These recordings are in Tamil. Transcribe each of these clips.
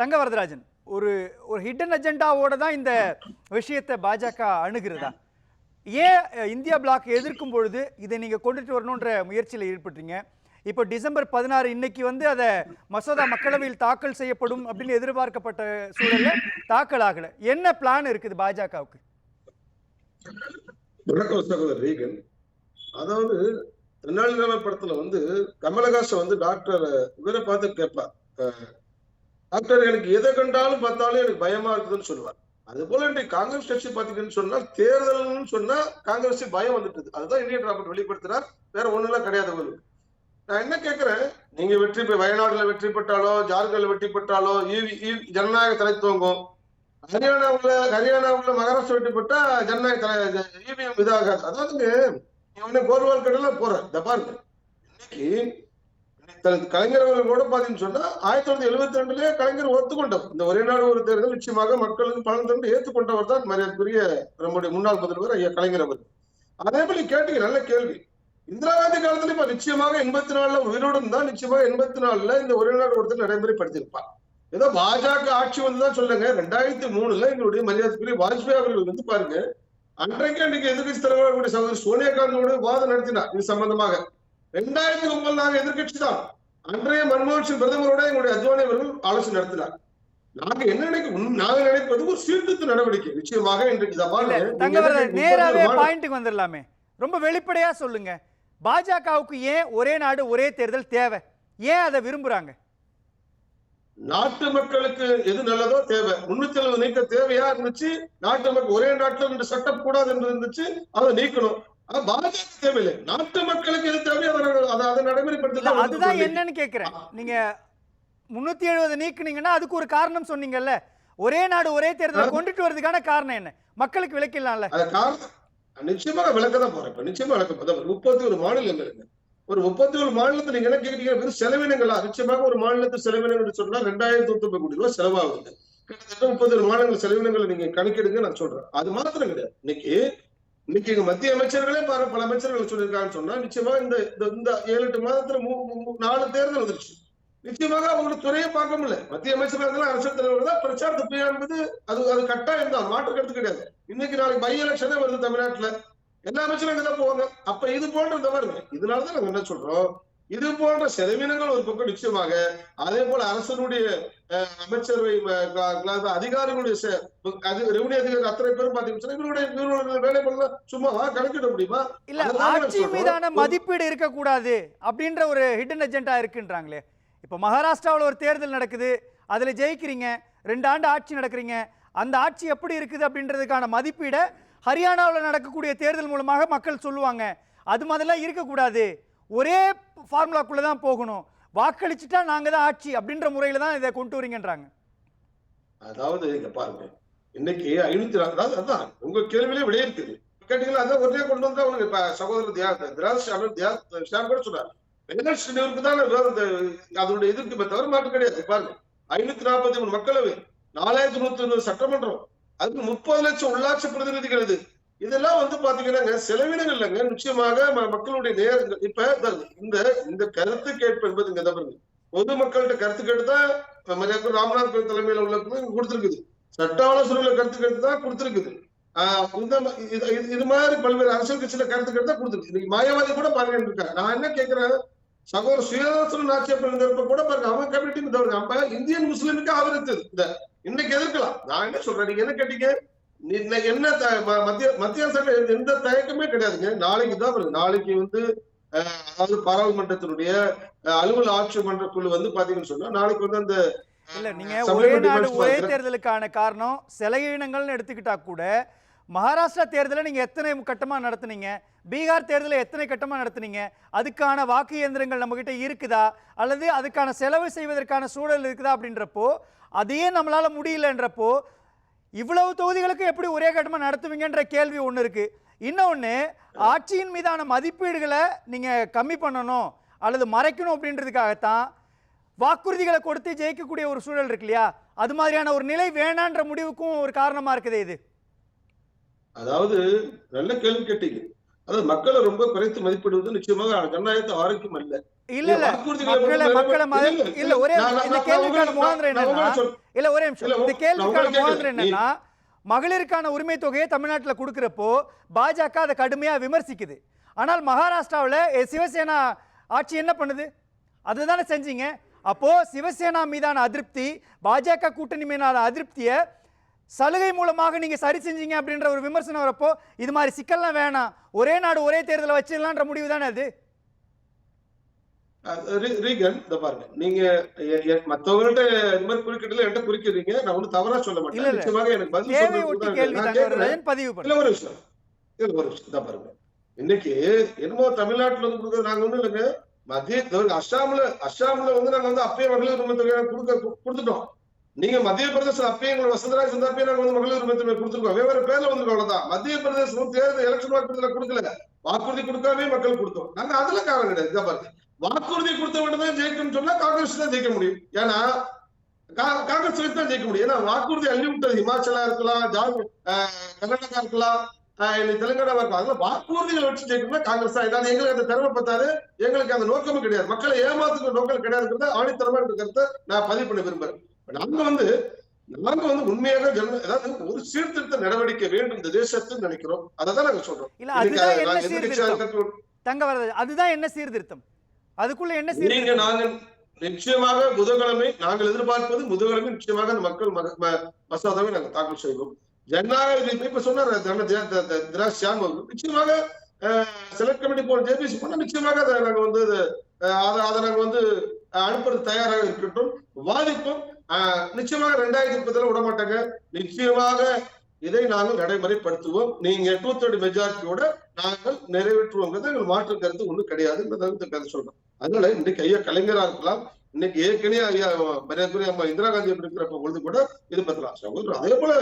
தங்க வரதராஜன் ஒரு ஒரு ஹிடன் அஜெண்டாவோட தான் இந்த விஷயத்தை பாஜக அணுகிறதா? ஏன் இந்தியா பிளாக் எதிர்க்கும் பொழுது இதை நீங்க கொண்டுட்டு வரணுன்ற முயற்சியில் ஈடுபட்டீங்க இப்போ டிசம்பர் பதினாறு இன்னைக்கு வந்து அதை மசோதா மக்களவையில் தாக்கல் செய்யப்படும் அப்படின்னு எதிர்பார்க்கப்பட்ட சூழலில் தாக்கல் ஆகலை. என்ன பிளான் இருக்குது பாஜகவுக்கு? வணக்கம் சகோதரர் ரீகன் அதாவது தென்னாலிராமன் படத்துல வந்து கமலஹாசன் வந்து டாக்டர் இவரை பார்த்து கேட்பார். டாக்டர் எனக்கு எதை கண்டாலும் பார்த்தாலும் எனக்கு பயமா இருக்குதுன்னு சொல்லுவார். அது போல இன்றைக்கு காங்கிரஸ் கட்சி பாத்தீங்கன்னு சொன்னா தேர்தல்னு சொன்னா காங்கிரஸ் பயம் வந்துட்டு அதுதான் இந்தியன் ராபர்ட் வெளிப்படுத்தினார் வேற ஒண்ணுலாம் கிடையாது அவருக்கு. நான் என்ன கேட்கிறேன்? நீங்க வெற்றி பெ- வயநாடுல வெற்றி பெற்றாலோ ஜார்க்கண்ட்ல வெற்றி பெற்றாலோ ஜனநாயக தலை துவங்கும். ஹரியானாவுல ஹரியானாவுல மகாராஷ்டிரா வெற்றி பெற்றா ஜனநாயக தலை இவிஎம் இதாகாது. அதாவதுங்க நீ கோர்வால் கடலாம் போற. இந்த பாருங்க. இன்னைக்கு கலைஞர் அவர்கள் கூட பாத்தீங்கன்னு சொன்னா ஆயிரத்தி தொள்ளாயிரத்தி எழுபத்தி ரெண்டுலயே கலைஞர் ஒத்துக்கொண்டவர் இந்த ஒரே நாடு ஒரு தேர்தல் நிச்சயமாக மக்களுக்கு பலன் தந்து ஏற்றுக்கொண்டவர் தான் மரியாதைக்குரிய நம்முடைய முன்னாள் முதல்வர் ஐயா கலைஞர் அவர் அதே போல கேட்டீங்க நல்ல கேள்வி. இந்திரா காந்தி காலத்துல இப்ப நிச்சயமாக எண்பத்தி நாலுல உயிரோடு தான் நிச்சயமாக எண்பத்தி நாலுல இந்த ஒரே நாடு ஒருத்தர் நடைமுறைப்படுத்தியிருப்பார். ஏதோ பாஜக ஆட்சி வந்துதான் சொல்லுங்க ரெண்டாயிரத்தி மூணுல எங்களுடைய மரியாதைக்குரிய வாஜ்பாய் அவர்கள் வந்து பாருங்க அன்றைக்கு அன்றைக்கு எதிர்கட்சி தலைவராக கூடிய சகோதரி சோனியா காந்தியோட வாதம் நடத்தினார் இது சம்பந்தமாக. ரெண்டாயிரத்தி ஒன்பது நாங்க எதிர்கட்சி தான் அன்றைய மன்மோகன் சிங் பிரதமரோட எங்களுடைய அத்வானி அவர்கள் ஆலோசனை நடத்தினார். நாங்க என்ன நினைக்க நாங்க நினைப்பது ஒரு சீர்திருத்த நடவடிக்கை. நிச்சயமாக இன்றைக்கு நேராவே பாயிண்ட்டுக்கு வந்துடலாமே. ரொம்ப வெளிப்படையா சொல்லுங்க. பாஜகவுக்கு ஏன் ஒரே நாடு ஒரே தேர்தல் தேவை? ஏன் அதை விரும்புறாங்க? நாட்டு மக்களுக்கு எது நல்லதோ தேவை. முன்னூத்தி எழுபது நீக்க தேவையா இருந்துச்சு. நாட்டு மக்கள் ஒரே நாட்டுல ரெண்டு சட்டம் கூடாது என்று இருந்துச்சு. அதை நீக்கணும். தேவையில்லை. நாட்டு மக்களுக்கு எது தேவையோ அதை நாங்க- அதை அதை இல்ல நடைமுறைப்படுத்த அதுதான் என்னன்னு கேக்குறேன். நீங்க முன்னூத்தி எழுபது நீக்குனீங்கன்னா அதுக்கு ஒரு காரணம் சொன்னீங்கல்ல. ஒரே நாடு ஒரே தேர்தலை கொண்டுட்டு வரதுக்கான காரணம் என்ன? மக்களுக்கு விளக்கிடலாம்ல. நிச்சயமாக விளக்க தான் போறேன். இப்ப நிச்சயமா விளக்க முப்பத்தி ஒரு மாநிலங்கள் இருக்கு. ஒரு முப்பத்தி ஒரு மாநிலத்துல நீங்க என்ன வெறும் செலவினங்களா நிச்சயமாக ஒரு மாநிலத்து செலவினங்கள் சொன்னா ரெண்டாயிரத்தி ஒன்பது கோடி ரூபாய் செலவாகுது. கிட்டத்தட்ட முப்பத்தி ஒரு மாநிலங்கள் செலவினங்களை நீங்க கணக்கெடுங்க நான் சொல்றேன். அது மாத்திரம் கிடையாது. இன்னைக்கு இன்னைக்கு எங்க மத்திய அமைச்சர்களே பாரு பல அமைச்சர்கள் சொல்லியிருக்காங்கன்னு சொன்னா நிச்சயமா இந்த இந்த- இந்த ஏழு எட்டு மாதத்துல மூ- நாலு தேர்தல் வந்துருச்சு. நிச்சயமாக அவங்களுக்கு துறையை பார்க்க முடியல. மத்திய அமைச்சர்கள் இருந்தாலும் அரசியல் தலைவர் தான். பிரச்சாரத்தை போய் என்பது அது அது கட்டாயம் தான் மாற்று கருத்து கிடையாது. இன்னைக்கு நாளைக்கு பை எலெக்ஷனே வருது தமிழ்நாட்டுல. எல்லா அமைச்சரும் இங்கதான் போவாங்க. அப்ப இது போன்ற இந்த இதனாலதான் நாங்க என்ன சொல்றோம்? இது போன்ற செலவினங்கள் ஒரு பக்கம் நிச்சயமாக அதே போல அரசனுடைய அமைச்சரவை அதிகாரிகளுடைய ரெவன்யூ அதிகாரி அத்தனை பேரும் பாத்தீங்கன்னா இவருடைய வேலை பண்ணலாம் சும்மாவா கணக்கிட முடியுமா? இல்ல ஆட்சி. மீதான மதிப்பீடு இருக்கக்கூடாது அப்படின்ற ஒரு ஹிடன் அஜெண்டா இருக்குன்றாங்களே. இப்போ மகாராஷ்டிராவில் ஒரு தேர்தல் நடக்குது அதில் ஜெயிக்கிறீங்க ரெண்டு ஆண்டு ஆட்சி நடக்கிறீங்க அந்த ஆட்சி எப்படி இருக்குது அப்படின்றதுக்கான மதிப்பீடை ஹரியானாவில் நடக்கக்கூடிய தேர்தல் மூலமாக மக்கள் சொல்லுவாங்க. அது மாதிரிலாம் இருக்கக்கூடாது. ஒரே ஃபார்முலாக்குள்ளே தான் போகணும். வாக்களிச்சுட்டா நாங்கள் தான் ஆட்சி அப்படின்ற முறையில் தான் இதை கொண்டு வரீங்கன்றாங்க. அதாவது இங்க பாருங்க. இன்னைக்கு ஐநூத்தி அதாவது அதான் உங்க கேள்வியிலே விடைய இருக்குது. கேட்டீங்களா? அதான் ஒரே கொண்டு வந்தா உங்களுக்கு இப்ப சகோதரர் தியா திராஸ் கூட சொன்னார். எலெக்ஷனுக்கு தான் அதனுடைய எதிர்ப்பு இப்ப தவிர மாட்டு கிடையாது. பாருங்க. ஐநூத்தி நாற்பத்தி மூணு மக்களவை நாலாயிரத்தி நூத்தி சட்டமன்றம் அதுக்கு முப்பது லட்சம் உள்ளாட்சி பிரதிநிதிகள் இது. இதெல்லாம் வந்து பாத்தீங்கன்னா செலவினங்கள் இல்லைங்க. நிச்சயமாக ம- மக்களுடைய நேரங்கள். இப்ப இந்த- இந்த இந்த கருத்து கேட்பு என்பது இங்க தான் பொதுமக்கள்கிட்ட கருத்து கேட்டுதான் மரியாதை ராம்நாத் கோவிந்த் தலைமையில உள்ள கொடுத்திருக்குது. சட்ட ஆலோசனைகளை கருத்து கேட்டு தான் கொடுத்திருக்குது. ஆஹ் இந்த இது இது- இது மாதிரி பல்வேறு அரசியல் கட்சியில கருத்து கேட்டு தான் கொடுத்திருக்கு இன்னைக்கு மாயாவதி கூட பாருங்க இருக்கா நான் என்ன கேட்கிறேன் சகோதர சுயதர்சன நாச்சியப்ப இருந்தப்ப கூட பாருங்க அவங்க கமிட்டி தவறு அப்ப இந்தியன் முஸ்லீமுக்கு ஆதரித்தது இந்த இன்னைக்கு எதிர்க்கலாம். நான் என்ன சொல்றேன் நீங்க என்ன கேட்டீங்க? இன்னைக்கு என்ன மத்திய மத்திய அரசாங்க எந்த- தயக்கமே கிடையாதுங்க. நாளைக்கு தான் வருது. நாளைக்கு வந்து அதாவது பாராளுமன்றத்தினுடைய அலுவல் ஆட்சி மன்ற குழு வந்து பாத்தீங்கன்னு சொன்னா நாளைக்கு வந்து அந்த இல்ல நீங்க ஒரே நாடு ஒரே தேர்தலுக்கான காரணம் செலவினங்கள்னு எடுத்துக்கிட்டா கூட மகாராஷ்டிரா தேர்தலை நீங்க எத்தனை கட்டமா நடத்துனீங்க? பீகார் தேர்தலை எத்தனை கட்டமா நடத்துனீங்க? அதுக்கான வாக்கு இயந்திரங்கள் நம்ம கிட்ட இருக்குதா? அல்லது அதுக்கான செலவு செய்வதற்கான சூழல் இருக்குதா அப்படின்றப்போ அதையே நம்மளால முடியலன்றப்போ இவ்வளவு தொகுதிகளுக்கு எப்படி ஒரே கட்டமாக நடத்துவீங்கன்ற கேள்வி ஒன்று இருக்கு. இன்னொன்று ஆட்சியின் மீதான மதிப்பீடுகளை நீங்கள் கம்மி பண்ணணும் அல்லது மறைக்கணும் அப்படின்றதுக்காகத்தான் வாக்குறுதிகளை கொடுத்து ஜெயிக்கக்கூடிய ஒரு சூழல் இருக்கு இல்லையா? அது மாதிரியான ஒரு நிலை வேணான்ற முடிவுக்கும் ஒரு காரணமாக இருக்குது இது. அதாவது நல்ல கேள்வி கேட்டீங்க. அதாவது மக்களை ரொம்ப குறைத்து மதிப்பிடுவது நிச்சயமாக ஜனநாயகத்தை ஆரோக்கியம் அல்ல. இல்ல இல்ல. மக்களை மக்களை இல்ல, ஒரே இந்த கேள்விக்கான முகாந்திரம் என்னன்னா இல்ல ஒரே நிமிஷம். இந்த கேள்விக்கான முகாந்திரம். என்னன்னா மகளிருக்கான உரிமை தொகையை தமிழ்நாட்டுல கொடுக்கிறப்போ பாஜக அதை கடுமையா விமர்சிக்குது. ஆனால் மகாராஷ்டிராவுல சிவசேனா ஆட்சி என்ன பண்ணுது? அதுதானே செஞ்சீங்க. அப்போ சிவசேனா மீதான அதிருப்தி பாஜக கூட்டணி மீதான அதிருப்தியை சலுகை மூலமாக நீங்க சரி செஞ்சீங்க அப்படின்ற ஒரு விமர்சனம் வரப்போ இது மாதிரி சிக்கல்லாம் வேணாம். ஒரே நாடு ஒரே தேர்தலை வச்சிடலான்ற முடிவு தானே அது ரீகன் இந்த பாருங்க. நீங்க மத்தவங்கள்ட்ட இந்த மாதிரி குறுக்கிட்டுல என்கிட்ட குறிக்கிறீங்க நான் ஒண்ணு தவறா சொல்ல மாட்டேன். நிச்சயமாக எனக்கு பதில் பதிவு இல்ல பண்ணுங்க ஒரு விஷயம் இல்ல ஒரு விஷயம் தான் பாருங்க. இன்னைக்கு என்னமோ தமிழ்நாட்டுல வந்து கொடுக்குறது நாங்க ஒண்ணும் இல்லைங்க. மத்திய அஸ்ஸாம்ல அஸ்ஸாம்ல வந்து நாங்க வந்து அப்பயே மகளிர் தொகை கொடுக்க கொடுத்துட்டோம். நீங்க மத்திய பிரதேசம் அப்பயும் எங்களை வசந்தராஜ் இருந்தா அப்பயும் நாங்க வந்து மகளிர் உரிமை கொடுத்துருக்கோம். வெவ்வேறு பேர்ல வந்து அவ்வளவுதான். மத்திய பிரதேசம் தேர்தல் எலெக்ஷன் வாக்குறுதியில கொடுக்கல. வாக்குறுதி கொடுக்காமே மக்கள் கொடுத்தோம். நாங்க அதுல காரணம் கிடையாது. இதை பாருங்க. வாக்குறுதி கொடுத்த மட்டும் தான் ஜெயிக்கணும்னு சொன்னா காங்கிரஸ் தான் ஜெயிக்க முடியும். ஏன்னா கா- காங்கிரஸ் வைத்து தான் ஜெயிக்க முடியும். ஏன்னா வாக்குறுதி அள்ளி விட்டது ஹிமாச்சலா இருக்கலாம் ஜார்க்கண்ட் ஆஹ் கர்நாடகா இருக்கலாம் ஆஹ் இன்னைக்கு தெலுங்கானாவா இருக்கலாம். அதெல்லாம் வாக்குறுதிகளை வச்சு ஜெயிக்கணும்னா காங்கிரஸ் தான். ஏன்னா எங்களுக்கு அந்த திறமை பார்த்தாரு எங்களுக்கு அந்த நோக்கமும் கிடையாது. மக்களை ஏமாத்துக்கிற நோக்கம் கிடையாதுங்கிறத ஆணித்தரமா இருக்கிறத நான் பதிவு பண்ண விரும்புறேன். நாங்க வந்து நாங்க வந்து உண்மையாக ஜன அதாவது ஒரு சீர்திருத்த நடவடிக்கை வேண்டும் இந்த தேசத்துன்னு நினைக்கிறோம். அதை தான் நாங்க சொல்றோம். இல்ல அதுதான் என்ன சீர்திருத்தம்? தங்க வரது அதுதான் என்ன சீர்திருத்தம்? அதுக்குள்ள என்ன நீங்க நாங்க நிச்சயமாக புதன்கிழமை நாங்கள் எதிர்பார்ப்பது புதன்கிழமை நிச்சயமாக அந்த மக்கள் மசோதாவை நாங்கள் தாக்கல் செய்வோம். ஜனநாயக இப்ப- சொன்னார் திராஸ் ஷியாம் அவர்கள். நிச்சயமாக செலக்ட் கமிட்டி போன ஜேபிசி போனா நிச்சயமாக அதை நாங்க வந்து அதை அதை நாங்க வந்து அனுப்புறது தயாராக இருக்கட்டும் வாதிப்போம். நிச்சயமாக ரெண்டாயிரத்தி முப்பதுல விட மாட்டாங்க நிச்சயமாக இதை நாங்கள் நடைமுறைப்படுத்துவோம். நீங்க டூ தேர்ட் மெஜாரிட்டியோட நாங்கள் நிறைவேற்றுவோங்கிறது எங்கள் மாற்று கருத்து ஒண்ணும் கிடையாது கருத்து சொல்றோம். அதனால இன்னைக்கு ஐயா கலைஞரா இருக்கலாம் இன்னைக்கு ஏற்கனவே ஐயா மரியாதை அம்மா இந்திரா காந்தி இருக்கிறப்ப பொழுது கூட இது பத்தலாம் சகோதரர். அதே போல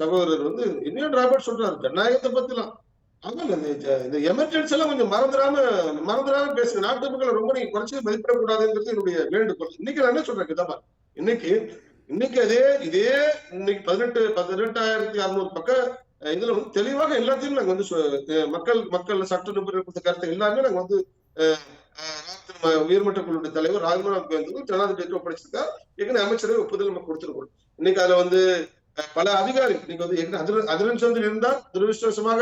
சகோதரர் வந்து இன்னும் ராபர்ட் சொல்றாரு ஜனநாயகத்தை பத்திலாம். அதனால இந்த ஜ- எமர்ஜென்சி எல்லாம் கொஞ்சம் மறந்துடாம மறந்துடாம பேசுங்க. நாட்டு மக்களை ரொம்ப நீங்க குறைச்சி மதிப்பிடக்கூடாதுங்கிறது என்னுடைய வேண்டுகோள். இன்னைக்கு நான் என்ன சொல்றேன் இதா இன்னைக்கு இன்னைக்கு அதே இதே இன்னைக்கு பதினெட்டு பதினெட்டாயிரத்தி அறுநூறு பக்கம் இதுல வந்து தெளிவாக எல்லாத்தையும் நாங்க வந்து மக்கள் மக்கள் சட்ட நிபுணர் கொடுத்த கருத்து எல்லாமே நாங்க வந்து அஹ், அஹ், நம்ம உயர்மட்ட குழுவுடைய தலைவர் ராஜ்மோகன் காந்தி ஜனாதிபதி ஒப்படைச்சிருக்கார் ஏற்கனவே அமைச்சரவை ஒப்புதல் நம்ம கொடுத்துருக்கோம். இன்னைக்கு அதுல வந்து பல அதிகாரி இன்னைக்கு வந்து அதிரன் சந்திரன் இருந்தார் துரதிருஷ்டவசமாக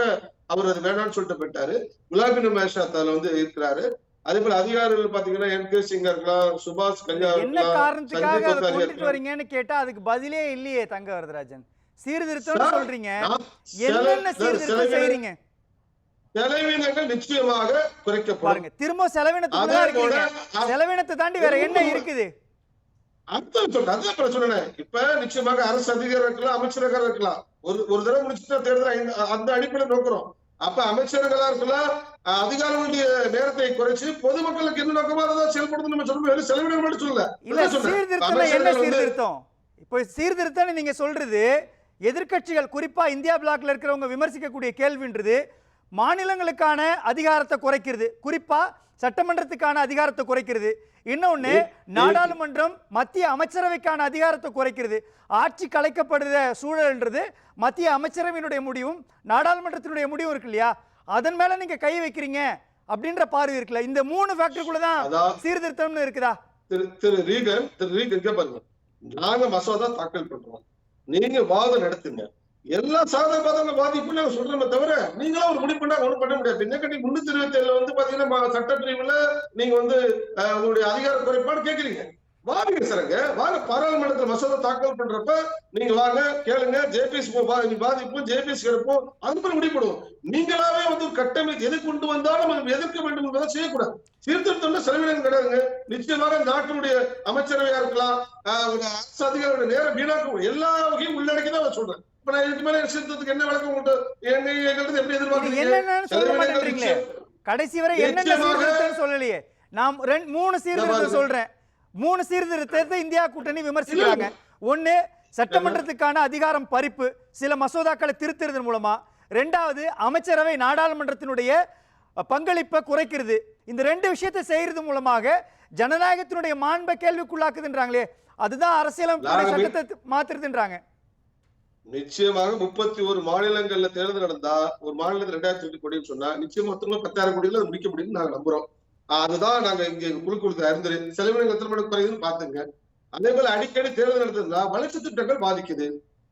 அவர் அது வேணாம்னு சொல்லிட்டு போயிட்டாரு. குலாபி மேஷாத் அதுல வந்து இருக்கிறாரு. அதே போல அதிகாரிகள் பாத்தீங்கன்னா என் கே சிங்கா இருக்கலாம் சுபாஷ் என்ன இருக்கலாம் வரீங்கன்னு கேட்டா அதுக்கு பதிலே இல்லையே தங்க வரதராஜன் சீர்திருத்தம்னு சார், சொல்றீங்க. என்னென்ன சீர்திருத்தம் செய்றீங்க? செலவினங்கள் நிச்சயமாக குறைக்கப்படும். பாருங்க திரும்ப இருக்கீங்க. செலவினத்தை தாண்டி வேற என்ன இருக்குது? அர்த்தம் அதான் பிரச்சனை இப்ப நிச்சயமாக அரசு அதிகாரம் இருக்கலாம் அமைச்சர்கள் இருக்கலாம். ஒரு ஒரு தடவை முடிச்சுட்டா தேர்தல் அந்த அடிப்படையில் நோக்கிறோம். அப்ப அமைச்சர்களா இருக்கலாம் அஹ் அதிகாரிகளுடைய நேரத்தை குறைச்சு பொதுமக்களுக்கு என்ன நோக்கமா இருந்தா செயல்படுறது நம்ம சொல்லுவோம் வெறும் செலவினம் மட்டும் சொல்லல. இல்ல. சீர்திருத்தம் என்ன சீர்திருத்தம்? இப்போ சீர்திருத்தம்னு நீங்க சொல்றது எதிர்க்கட்சிகள் குறிப்பா இந்தியா பிளாக்ல இருக்கிறவங்க விமர்சிக்கக்கூடிய கேள்வின்றது மாநிலங்களுக்கான அதிகாரத்தை குறைக்கிறது. குறிப்பா சட்டமன்றத்துக்கான அதிகாரத்தை குறைக்கிறது. இன்னொன்னு நாடாளுமன்றம் மத்திய அமைச்சரவைக்கான அதிகாரத்தை குறைக்கிறது. ஆட்சி கலைக்கப்படுற சூழல்ன்றது மத்திய அமைச்சரவையினுடைய முடிவும் நாடாளுமன்றத்தினுடைய முடிவும் இருக்கு இல்லையா? அதன் மேல நீங்க கை வைக்கிறீங்க அப்படின்ற பார்வை இருக்குல்ல. இந்த மூணு ஃபேக்டருக்குள்ள தான் சீர்திருத்தம்னு இருக்குதா? திரு திரு ரீகன் திரு இங்க பாருங்க. நாங்க மசோதா தாக்கல் பண்றோம். நீங்க வாதம் நடத்துங்க. எல்லா சாதக பாதக பாதிப்பும் நாங்க சொல்றோமே தவிர நீங்களா ஒரு முடிவு பண்ணா ஒண்ணும் பண்ண முடியாது. என்ன கட்டி முன்னூத்தி இருபத்தி ஏழுல வந்து பாத்தீங்கன்னா சட்ட பிரிவுல நீங்க வந்து உங்களுடைய அதிகார குறைபாடு கேக்குறீங்க வாங்க சார்ங்க வாங்க பாராளுமன்றத்துல மசோதா தாக்கல் பண்றப்ப நீங்க வாங்க கேளுங்க. ஜேபிஎஸ் பாதிப்பும் ஜேபிஎஸ் கிடைப்போம். அதுக்கு முடிவு நீங்களாவே வந்து கட்டமைப்பு எது கொண்டு வந்தாலும் அது எதிர்க்க வேண்டும் என்பதை செய்யக்கூடாது. சீர்திருத்தம்னா செலவினம் கிடையாதுங்க. நிச்சயமாக நாட்டினுடைய அமைச்சரவையா இருக்கலாம் அரசு அதிகாரியோட நேரம் வீணாக்க எல்லா வகையும் உள்ளடக்கி தான் சொல்றேன். இப்ப நான் இதுக்கு மேல சீர்திருத்தத்துக்கு என்ன விளக்கம் உங்கள்கிட்ட எங்க எப்படி எதிர்பார்க்கறீங்க. கடைசி வரை என்னென்ன சீர்திருத்தம் சொல்லலையே. நாம் ரெண்டு மூணு சீர்திருத்தம். சொல்றேன். மூணு சீர்திருத்தத்தை இந்தியா கூட்டணி விமர்சிக்கிறாங்க. ஒண்ணு சட்டமன்றத்துக்கான அதிகாரம் பறிப்பு சில மசோதாக்களை திருத்துறதன் மூலமா. ரெண்டாவது அமைச்சரவை நாடாளுமன்றத்தினுடைய பங்களிப்பை குறைக்கிறது. இந்த ரெண்டு விஷயத்தை செய்யறது மூலமாக ஜனநாயகத்தினுடைய மாண்பை கேள்விக்குள்ளாக்குதுன்றாங்களே. அதுதான் அரசியலமைப்பு சட்டத்தை மாத்துறதுன்றாங்க. நிச்சயமாக முப்பத்தி ஒரு மாநிலங்கள்ல தேர்தல் நடந்தா ஒரு மாநிலத்துல ரெண்டாயிரத்தி எட்டு கோடின்னு சொன்னா நிச்சயம் மொத்தமா பத்தாயிரம் கோடியில அது முடிக்க முடியும்னு நாங்க நம்புறோம். அதுதான் நாங்க இங்க குழு கொடுத்த அறிந்துரை செலவினங்கள் எத்தனை மடங்கு குறையுதுன்னு பாத்துங்க அதே போல அடிக்கடி தேர்தல் நடந்ததுன்னா வளர்ச்சி திட்டங்கள் பாதிக்குது.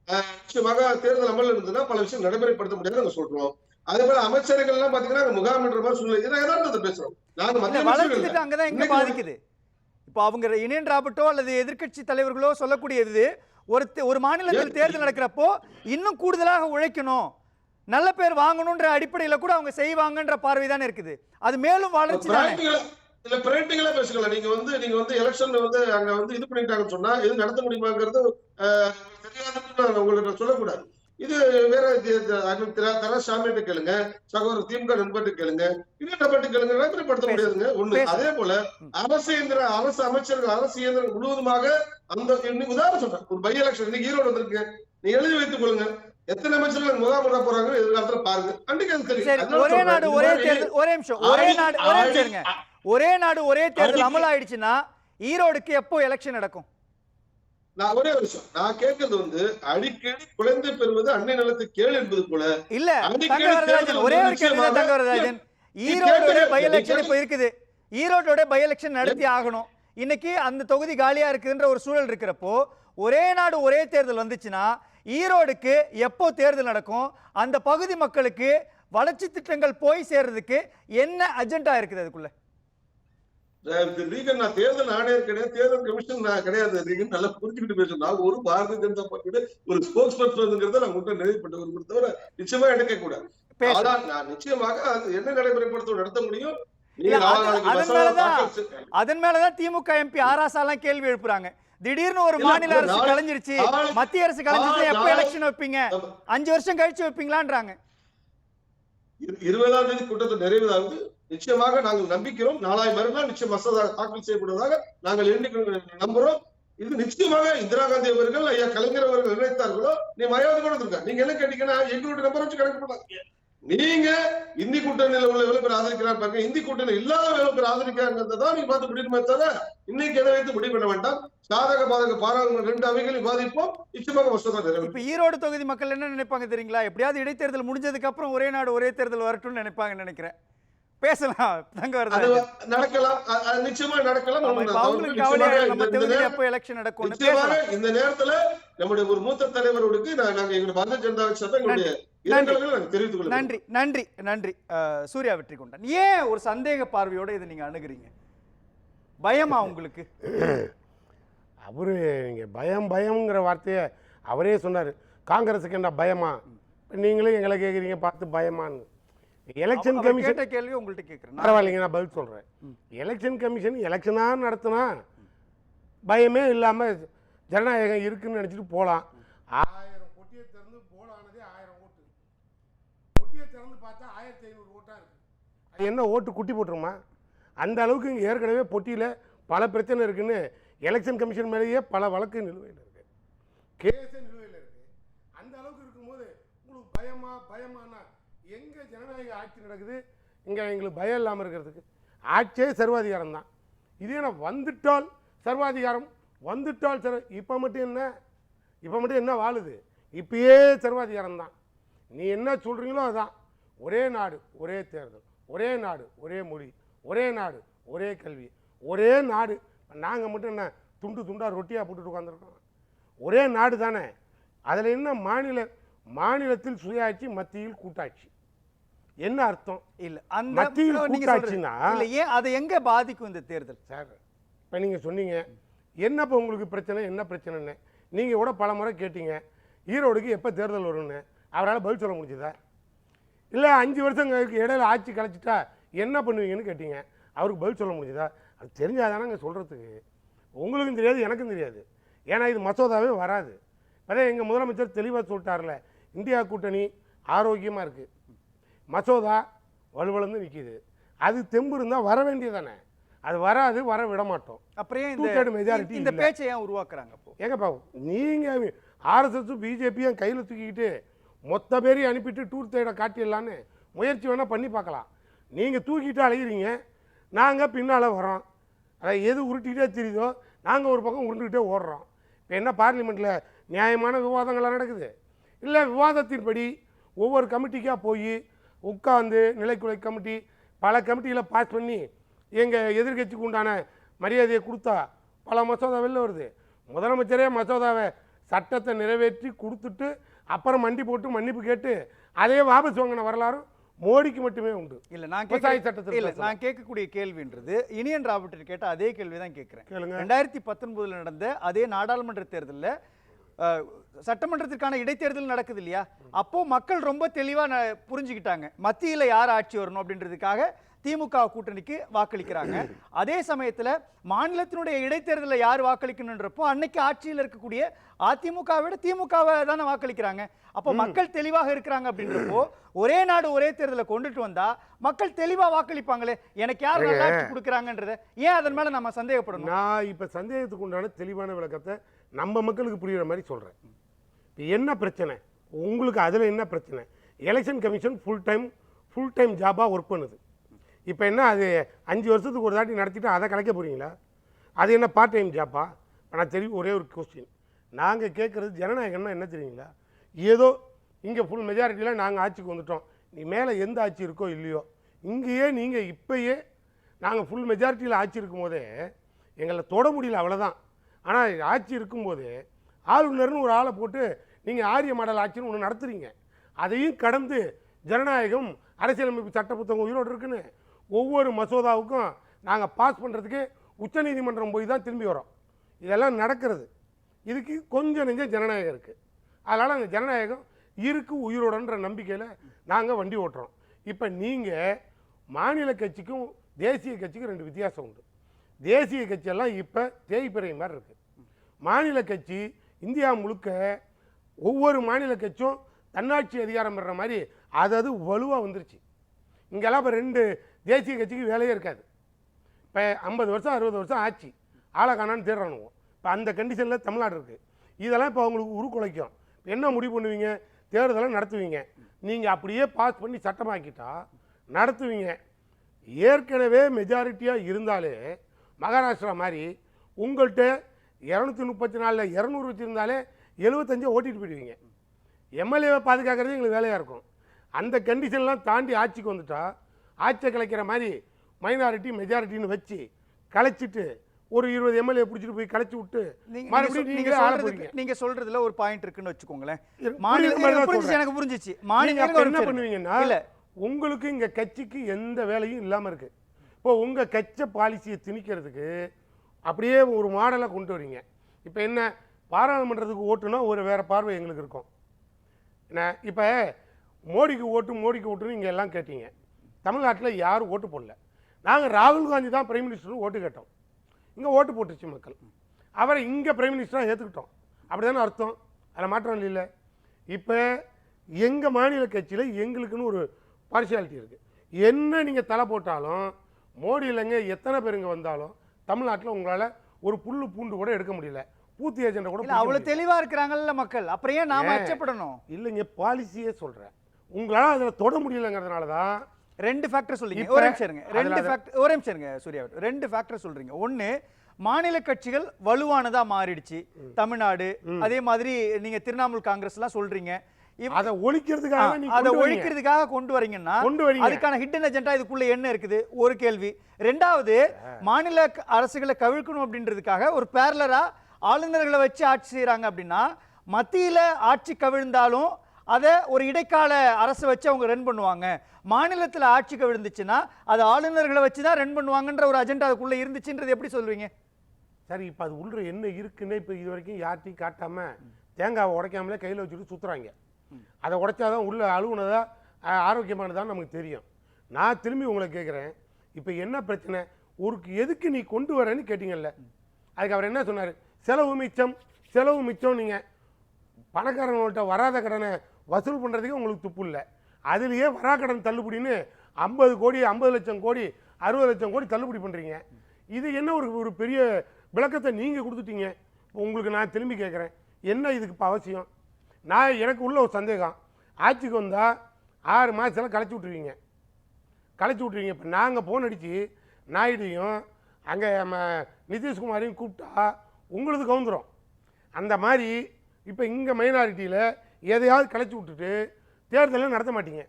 நிச்சயமாக தேர்தல் அமல் இருந்ததுன்னா பல விஷயம் நடைமுறைப்படுத்த முடியாது நாங்க சொல்றோம். அதே போல அமைச்சர்கள் எல்லாம் பாத்தீங்கன்னா நாங்க முகாம் என்ற மாதிரி சூழ்நிலை. யதார்த்தத்தை பேசுறோம். நாங்க வளர்ச்சி. திட்டம் அங்கதான் எங்க பாதிக்குது? இப்போ அவங்க யூனியன் ராபர்ட்டோ அல்லது எதிர்க்கட்சி தலைவர்களோ சொல்லக்கூடியது ஒரு ஒரு மாநிலத்தில் தேர்தல் நடக்கிறப்போ இன்னும் கூடுதலாக உழைக்கணும். நல்ல பேர் வாங்கணுன்ற அடிப்படையில கூட அவங்க செய்வாங்கன்ற பார்வை தானே இருக்குது. அது மேலும் வளர்ச்சி தானே. இல்ல பிராக்டிகலா பேசிக்கலாம் நீங்க வந்து நீங்க வந்து எலெக்ஷன் வந்து அங்க வந்து இது பண்ணிட்டாங்கன்னு சொன்னா இது நடத்த முடியுமாங்கிறது தெரியாதுன்னு உங்களுக்கு சொல்லக்கூடாது. இது வேற இது- இது அருண் திரா- தர சாமிகிட்ட கேளுங்க சகோதரர் திமுக நண்பர்கிட்ட கேளுங்க நண்பர்கிட்ட கேளுங்க பேசு. முடியாதுங்க ஒண்ணு. அதே போல அரசு இயந்திர அரசு அமைச்சர்கள் அரசு இயந்திரம் முழுவதுமாக அந்த இன்னைக்கு உதாரணம் சொல்றேன் ஒரு பை எலெக்ஷன் இன்னைக்கு ஈரோடு வந்திருக்கு நீங்க எழுதி வைத்துக் கொள்ளுங்க எத்தனை அமைச்சர்கள் முகாம் பண்ண போறாங்க எதிர்காலத்துல பாருங்க அன்னைக்கு அது தெரியும் ஒரே. நாடு ஒரே தேர்தல் ஒரே நிமிஷம் ஒரே நாடு ஒரே. ஒரே நாடு ஒரே தேர்தல் அடிக்க- அமலாயிடுச்சுன்னா ஈரோடுக்கு எப்போ எலெக்ஷன் நடக்கும் நான் ஒரே விஷயம் நான் கேட்கறது வந்து அடிக்கடி குழந்தை பெறுவது அன்னை நிலத்தை கேள் என்பது போல இல்ல ஒரே ஒரு கேள்வி தான் நிச்சயமாக- தங்க வரதராஜன். நீ ஈரோடோட பை எலெக்ஷன் இப்போ இருக்குது. ஈரோடோட பை எலெக்ஷன் நடத்தி ஆகணும். இன்னைக்கு அந்த தொகுதி காலியா இருக்குன்ற ஒரு சூழல் இருக்கிறப்போ ஒரே நாடு ஒரே தேர்தல் வந்துச்சுன்னா ஈரோடுக்கு எப்போ தேர்தல் நடக்கும்? அந்த பகுதி மக்களுக்கு வளர்ச்சி திட்டங்கள் போய் சேர்றதுக்கு என்ன அஜெண்டா இருக்குது அதுக்குள்ள? ரீகன் நான் தேர்தல் ஆணையர் கிடையாது தேர்தல் கமிஷன் நான் கிடையாது. ரீகன் நல்லா புரிஞ்சுக்கிட்டு பேசுறேன் நான் ஒரு பாரதிய ஜனதா பார்ட்டியோட ஒரு ஸ்போக்ஸ் பர்சன்ங்கிறத நான் உங்கள்கிட்ட ஒரு தவிர நிச்சயமா எடுக்க கூடாது. ஆனால் நான் நிச்சயமாக அது என்ன நடைமுறைப்படுத்த நடத்த முடியும்? அதன் மேலதான் திமுக எம்பி ஆராசாலாம் கேள்வி எழுப்புறாங்க. திடீர்னு ஒரு மாநில அரசு கலைஞ்சிருச்சு. மத்திய அரசு கலைஞ்சிருச்சு எப்போ எலெக்ஷன் வைப்பீங்க? அஞ்சு வருஷம் கழிச்சு வைப்பீங்களான்றாங்க. இரு- இருபதாம் தேதி கூட்டத்தில் நிறைவேறாவது நிச்சயமாக நாங்கள் நம்பிக்கிறோம். நாளாய் மறுநாள் நிச்சயம் மசோதா தாக்கல் செய்யப்படுவதாக நாங்கள் எண்ணி நம்புறோம். இது நிச்சயமாக இந்திரா காந்தி அவர்கள் ஐயா கலைஞர் அவர்கள் நினைத்தார்களோ நீ மரியாதை கூட நீங்க என்ன கேட்டீங்கன்னா எங்களுடைய நம்பர் வச்சு கணக்கு பண்ணாதீங்க நீங்க இந்தி கூட்டணியில உள்ள எவ்வளவு பேர் ஆதரிக்கிறார் பாருங்க. இந்தி கூட்டணி இல்லாத எவ்வளவு பேர் நீ நீங்க பார்த்து முடியுமே தவிர இன்னைக்கு எதை வைத்து முடிவு பண்ண வேண்டாம். சாதக பாதக பாராளுமன்ற ரெண்டு அவைகளையும் பாதிப்போம் நிச்சயமாக மசோதா இப்ப ஈரோடு தொகுதி மக்கள் என்ன நினைப்பாங்க தெரியுங்களா? எப்படியாவது இடைத்தேர்தல் முடிஞ்சதுக்கு அப்புறம் ஒரே நாடு ஒரே தேர்தல் வரட்டும்னு நினைப்பாங்கன்னு நினைக்கிறேன். பேசலாம். தங்க அது வரதராஜன் நடக்கலாம் நிச்சயமா நடக்கலாம். அவங்களுக்கு கவலையா நம்ம தொகுதியில் எப்போ எலெக்ஷன் பேசலாம். இந்த நேரத்துல நம்முடைய ஒரு மூத்த தலைவர்களுக்கு நான் நாங்க எங்களுடைய பாரதிய ஜனதா கட்சி எங்களுடைய நாங்க நன்றி. நன்றி. நன்றி. சூர்யா வெற்றி கொண்டான் ஏன் ஒரு சந்தேக பார்வையோட இதை நீங்க அணுகுறீங்க? பயமா உங்களுக்கு? அவர் நீங்கள் பயம் பயம்ங்கிற வார்த்தையை அவரே சொன்னார். காங்கிரஸுக்கு என்ன பயமா? இப்ப நீங்களே எங்களை கேட்குறீங்க பார்த்து பயமான்னு. எலெக்ஷன் கமிஷன் கேள்வி உங்கள்ட்ட கேட்கிறேன் பரவாயில்லைங்க நான் பதில் சொல்கிறேன் எலெக்ஷன் கமிஷன் எலெக்ஷனாக நடத்தினா பயமே இல்லாமல் ஜனநாயகம் இருக்குன்னு நினச்சிட்டு போகலாம் ஆயிரம் பொட்டியை திறந்து போலானதே ஆயிரம் ஓட்டு. பொட்டியை திறந்து பார்த்தா ஆயிரத்தி ஐநூறு ஓட்டாக இருக்கு. அது என்ன ஓட்டு குட்டி போட்டுருமா? அந்த அளவுக்கு இங்கே ஏற்கனவே பொட்டியில் பல பிரச்சனை இருக்குன்னு எலெக்ஷன் கமிஷன் மேலேயே பல வழக்கு நிலுவையில் இருக்கு. கேஸே நிலுவையில் இருக்கு. அந்த அளவுக்கு இருக்கும்போது உங்களுக்கு பயமா பயமானா எங்கே ஜனநாயக ஆட்சி நடக்குது இங்கே எங்களுக்கு பயம் இல்லாமல் இருக்கிறதுக்கு. ஆட்சியே சர்வாதிகாரம் தான். இதே நான் வந்துட்டால் சர்வாதிகாரம் வந்துட்டால் சர் இப்போ மட்டும் என்ன? இப்போ மட்டும் என்ன வாழுது? இப்பயே சர்வாதிகாரம் தான். நீ என்ன சொல்கிறீங்களோ அதுதான் ஒரே நாடு ஒரே தேர்தல் ஒரே நாடு ஒரே மொழி ஒரே நாடு ஒரே கல்வி ஒரே நாடு. நாங்கள் மட்டும் என்ன துண்டு துண்டாக ரொட்டியாக போட்டுட்டு உட்காந்துருக்கோம் ஒரே நாடு தானே. அதில் என்ன மாநில மாநிலத்தில் சுயாட்சி மத்தியில் கூட்டாட்சி. என்ன அர்த்தம்? இல்ல அந்த மத்தியில் நீங்க கூட்டாட்சினா? இல்ல ஏன் அதை எங்க பாதிக்கும் இந்த தேர்தல்? சார் இப்போ நீங்கள் சொன்னீங்க என்னப்போ உங்களுக்கு பிரச்சனை என்ன பிரச்சனைன்னு? நீங்கள் கூட பல முறை கேட்டீங்க ஈரோடுக்கு எப்போ தேர்தல் வரும்னு? அவரால் பதில் சொல்ல முடிஞ்சுதா? இல்லை அஞ்சு வருஷம் இடையில ஆட்சி கலைச்சிட்டா என்ன பண்ணுவீங்கன்னு கேட்டீங்க அவருக்கு பதில் சொல்ல முடிஞ்சுதா? அது தெரிஞ்சாதானங்க சொல்கிறதுக்கு உங்களுக்கும் தெரியாது எனக்கும் தெரியாது. ஏன்னா இது மசோதாவே வராது. அதே எங்கள் முதலமைச்சர் தெளிவாக சொல்லிட்டார்ல இந்தியா கூட்டணி ஆரோக்கியமாக இருக்குது மசோதா வலுவளந்து நிற்கிது அது தெம்பு இருந்தால் வர வேண்டியதானே அது வராது வர விட மாட்டோம். அப்புறம் இந்த majority இந்த. பேச்சை ஏன் உருவாக்குறாங்க அப்போ? ஏங்கப்பா நீங்கள் ஆர்எஸ்எஸ் பிஜேபியும் கையில் தூக்கிக்கிட்டு மொத்த பேரையும் அனுப்பிட்டு டூர் தேட காட்டிடலான்னு முயற்சி வேணால் பண்ணி பார்க்கலாம். நீங்கள் தூக்கிட்டு அலைகிறீங்க நாங்கள் பின்னால் வரோம் அதை எது உருட்டிக்கிட்டே தெரியுதோ நாங்கள் ஒரு பக்கம் உருண்டுக்கிட்டே ஓடுறோம். இப்போ என்ன பார்லிமெண்ட்டில் நியாயமான விவாதங்கள்லாம் நடக்குது? இல்லை விவாதத்தின்படி ஒவ்வொரு கமிட்டிக்காக போய் உட்காந்து நிலைக்குலை கமிட்டி பல கமிட்டியில் பாஸ் பண்ணி எங்கள் எதிர்க்கட்சிக்கு உண்டான மரியாதையை கொடுத்தா பல மசோதா வெளில வருது. முதலமைச்சரே மசோதாவை சட்டத்தை நிறைவேற்றி கொடுத்துட்டு அப்புறம் மண்டி போட்டு மன்னிப்பு கேட்டு அதே வாபஸ் வாங்கின வரலாறும் மோடிக்கு மட்டுமே உண்டு. இல்ல நான் விவசாய சட்டத்தில் இல்ல. நான் கேட்கக்கூடிய கேள்வின்றது இனியன் ராபர்ட் கேட்ட அதே கேள்வி தான் கேட்கிறேன் ரெண்டாயிரத்தி பத்தொன்பதுல நடந்த அதே நாடாளுமன்ற தேர்தல்ல சட்டமன்றத்திற்கான இடைத்தேர்தல் நடக்குது இல்லையா அப்போ மக்கள் ரொம்ப தெளிவா ந- புரிஞ்சுக்கிட்டாங்க. மத்தியில யார் ஆட்சி வரணும் அப்படின்றதுக்காக திமுக கூட்டணிக்கு வாக்களிக்கிறாங்க. அதே சமயத்துல மாநிலத்தினுடைய இடைத்தேர்தலில் யார் வாக்களிக்கணுன்றப்போ அன்னைக்கு ஆட்சியில் இருக்கக்கூடிய அதிமுக விட திமுகவை தானே வாக்களிக்கிறாங்க. அப்போ மக்கள் தெளிவாக இருக்கிறாங்க அப்படின்றப்போ ஒரே நாடு ஒரே தேர்தலை கொண்டுட்டு வந்தா மக்கள் தெளிவா வாக்களிப்பாங்களே? எனக்கு யார் நல்லா ஆட்சி கொடுக்குறாங்கன்றத ஏன் அதன் மேல நம்ம சந்தேகப்படணும்? நான் இப்போ சந்தேகத்துக்கு உண்டான தெளிவான விளக்கத்தை நம்ம மக்களுக்கு புரிகிற மாதிரி சொல்கிறேன் இப்போ என்ன பிரச்சனை? உங்களுக்கு அதில் என்ன பிரச்சனை? Election commission full time full time ஜாபாக work பண்ணுது. இப்போ என்ன அது அஞ்சு வருஷத்துக்கு ஒரு தாட்டி நடத்திட்டு அதை கலைக்க போகிறீங்களா அது என்ன பார்ட் டைம் ஜாப்பா நான் தெரியும் ஒரே ஒரு கொஸ்டின் நாங்கள் கேட்குறது ஜனநாயகம்னா என்ன தெரியுங்களா? ஏதோ இங்கே ஃபுல் மெஜாரிட்டியில் நாங்கள் ஆட்சிக்கு வந்துட்டோம். நீ மேலே எந்த ஆட்சி இருக்கோ இல்லையோ இங்கேயே நீங்கள் இப்பயே நாங்கள் ஃபுல் மெஜாரிட்டியில் ஆட்சி இருக்கும்போதே எங்களை தொட முடியல அவ்வளோதான் ஆனால் ஆட்சி இருக்கும்போது ஆளுநர்னு ஒரு ஆளை போட்டு நீங்கள் ஆரிய மாடல் ஆட்சின்னு ஒன்று நடத்துறீங்க. அதையும் கடந்து ஜனநாயகம் அரசியலமைப்பு சட்ட புத்தகம் உயிரோடு இருக்குன்னு ஒவ்வொரு மசோதாவுக்கும் நாங்கள் பாஸ் பண்ணுறதுக்கு உச்சநீதிமன்றம் போய் தான் திரும்பி வரோம். இதெல்லாம் நடக்கிறது. இதுக்கு கொஞ்சம் நெஞ்சம் ஜனநாயகம் இருக்குது அதனால் அந்த ஜனநாயகம் இருக்கு உயிரோடன்ற நம்பிக்கையில் நாங்கள் வண்டி ஓட்டுறோம். இப்போ நீங்கள் மாநில கட்சிக்கும் தேசிய கட்சிக்கும் ரெண்டு வித்தியாசம் உண்டு. தேசிய கட்சியெல்லாம் இப்போ தேய்பிறை மாதிரி இருக்குது மாநில கட்சி இந்தியா முழுக்க ஒவ்வொரு மாநில கட்சியும் தன்னாட்சி அதிகாரம் பெற மாதிரி அது அது வலுவாக வந்துருச்சு. இங்கெல்லாம் இப்போ ரெண்டு தேசிய கட்சிக்கு வேலையே இருக்காது. இப்போ ஐம்பது வருஷம் அறுபது வருஷம் ஆச்சு. ஆளை காணான்னு தேடுறானுங்க இப்போ அந்த கண்டிஷனில் தமிழ்நாடு இருக்குது இதெல்லாம் இப்போ அவங்களுக்கு உருக்குலைக்கும். என்ன முடிவு பண்ணுவீங்க? தேர்தலை நடத்துவீங்க. நீங்கள் அப்படியே பாஸ் பண்ணி சட்டமாக்கிட்டா நடத்துவீங்க. ஏற்கனவே மெஜாரிட்டியாக இருந்தாலே மகாராஷ்டிரா மாதிரி உங்கள்கிட்ட இரநூத்தி முப்பத்தி நாலில் இரநூறு வச்சுருந்தாலே எழுபத்தஞ்சை ஓட்டிட்டு போயிடுவீங்க. எம்எல்ஏவை பாதுகாக்கிறது எங்களுக்கு வேலையாக இருக்கும். அந்த கண்டிஷன்லாம் தாண்டி ஆட்சிக்கு வந்துட்டா ஆட்சியை கலைக்கிற மாதிரி மைனாரிட்டி மெஜாரிட்டின்னு வச்சு கலைச்சிட்டு ஒரு இருபது எம்எல்ஏ பிடிச்சிட்டு போய் கலைச்சி விட்டு மறுபடியும் நீங்க சொல்றதுக்கு- நீங்க சொல்றதுல ஒரு பாயிண்ட் இருக்குன்னு வச்சுக்கோங்களேன். மாநில புரிஞ்சுச்சு. எனக்கு புரிஞ்சிச்சு. மாநில என்ன பண்ணுவீங்கன்னா உங்களுக்கு இங்க கட்சிக்கு எந்த வேலையும் இல்லாம இருக்கு. இப்போ உங்கள் கட்ச பாலிசியை திணிக்கிறதுக்கு அப்படியே ஒரு மாடலை கொண்டு வரீங்க. இப்போ என்ன? பாராளுமன்றத்துக்கு ஓட்டுனா ஒரு வேறு பார்வை எங்களுக்கு இருக்கும். என்ன? இப்போ மோடிக்கு ஓட்டு மோடிக்கு ஓட்டுன்னு இங்கே எல்லாம் கேட்டீங்க. தமிழ்நாட்டில் யாரும் ஓட்டு போடல. நாங்கள் ராகுல் காந்தி தான் பிரைம் மினிஸ்டர்னு ஓட்டு கேட்டோம். இங்கே ஓட்டு போட்டுச்சு மக்கள். அவரை இங்கே பிரைம் மினிஸ்டராக ஏற்றுக்கிட்டோம் அப்படி தானே அர்த்தம்? அதில் மாற்றம் இல்லை. இப்போ எங்கள் மாநில கட்சியில் எங்களுக்குன்னு ஒரு பார்சியாலிட்டி இருக்குது என்ன நீங்கள் தலை போட்டாலும் மோடி இல்லைங்க எத்தனை பேர் இங்கே வந்தாலும் தமிழ்நாட்டில் உங்களால் ஒரு புல்லு பூண்டு கூட எடுக்க முடியல. பூத்தி ஏஜெண்டை கூட இல்ல பிடிக்க அவ்வளவு முடியல. தெளிவா இருக்கிறாங்கல்ல மக்கள். அப்புறம் ஏன் நாம? அச்சப்படணும்? இல்லைங்க பாலிசியே சொல்கிறேன் உங்களால் அதில் தொட முடியலங்கிறதுனால தான் ரெண்டு ஃபேக்டர் சொல்றீங்க. ஒரு நிமிஷம் இருங்க. ரெண்டு ஃபேக்டர் ஒரு நிமிஷம் இருங்க சூர்யா. ரெண்டு ஃபேக்டர் சொல்றீங்க. ஒண்ணு மாநில கட்சிகள் வலுவானதா மாறிடுச்சு. தமிழ்நாடு அதே மாதிரி நீங்க திரிணாமுல் காங்கிரஸ் எல்லாம் சொல்றீங்க. அதை ஒழிக்கிறதுக்காக அதை. ஒழிக்கிறதுக்காக கொண்டு வரீங்கன்னா கொண்டு வரீங்க. அதுக்கான ஹிடன் அஜெண்டா இதுக்குள்ள என்ன இருக்குது? ஒரு கேள்வி. ரெண்டாவது மாநில அரசுகளை கவிழ்க்கணும் அப்படின்றதுக்காக ஒரு பேரலரா ஆளுநர்களை வச்சு ஆட்சி செய்றாங்க அப்படின்னா மத்தியில ஆட்சி கவிழ்ந்தாலும் அதை ஒரு இடைக்கால அரசை வச்சு அவங்க ரன் பண்ணுவாங்க. மாநிலத்துல ஆட்சி கவிழ்ந்துச்சுன்னா அது ஆளுநர்களை வச்சு தான் ரன் பண்ணுவாங்கன்ற ஒரு அஜெண்டா அதுக்குள்ள இருந்துச்சுன்றது எப்படி சொல்றீங்க சரி இப்போ அது உள்ள என்ன இருக்குன்னு இப்போ இது வரைக்கும் யார்ட்டையும் காட்டாம தேங்காவை உடைக்காமலே கையில் வச்சுட்டு சுற்றுறாங்க அதை உடைச்சாதான் உள்ள அழுகுனதா அஹ், ஆரோக்கியமானதான்னு நமக்கு தெரியும். நான் திரும்பி உங்களை கேட்குறேன். இப்போ என்ன பிரச்சனை? ஊருக்கு எதுக்கு நீ கொண்டு வரேன்னு கேட்டிங்கல்ல. அதுக்கு அவர் என்ன சொன்னார்? செலவு மிச்சம் செலவு மிச்சம் நீங்கள் பணக்காரங்கள்ட்ட வராத கடனை வசூல் பண்ணுறதுக்கே உங்களுக்கு துப்பு இல்லை. அதுலேயே வரா கடன் தள்ளுபடின்னு ஐம்பது கோடி ஐம்பது லட்சம் கோடி அறுபது லட்சம் கோடி தள்ளுபடி பண்ணுறீங்க இது என்ன ஒரு ஒரு பெரிய விளக்கத்தை நீங்கள் கொடுத்துட்டீங்க? இப்போ உங்களுக்கு நான் திரும்பி கேட்குறேன். என்ன இதுக்கு இப்போ அவசியம்? நான் எனக்கு உள்ள ஒரு சந்தேகம். ஆட்சிக்கு வந்தால் ஆறு மாதத்தில் களைச்சி விட்ருவீங்க களைச்சி விட்ருவீங்க இப்போ நாங்கள் ஃபோன் அடித்து நாயுடையும் அங்கே நம்ம நிதிஷ்குமாரையும் கூப்பிட்டா உங்களுக்கு கவுந்துரும். அந்த மாதிரி இப்போ இங்கே மைனாரிட்டியில் எதையாவது களைச்சி விட்டுட்டு தேர்தலில் நடத்த மாட்டீங்க.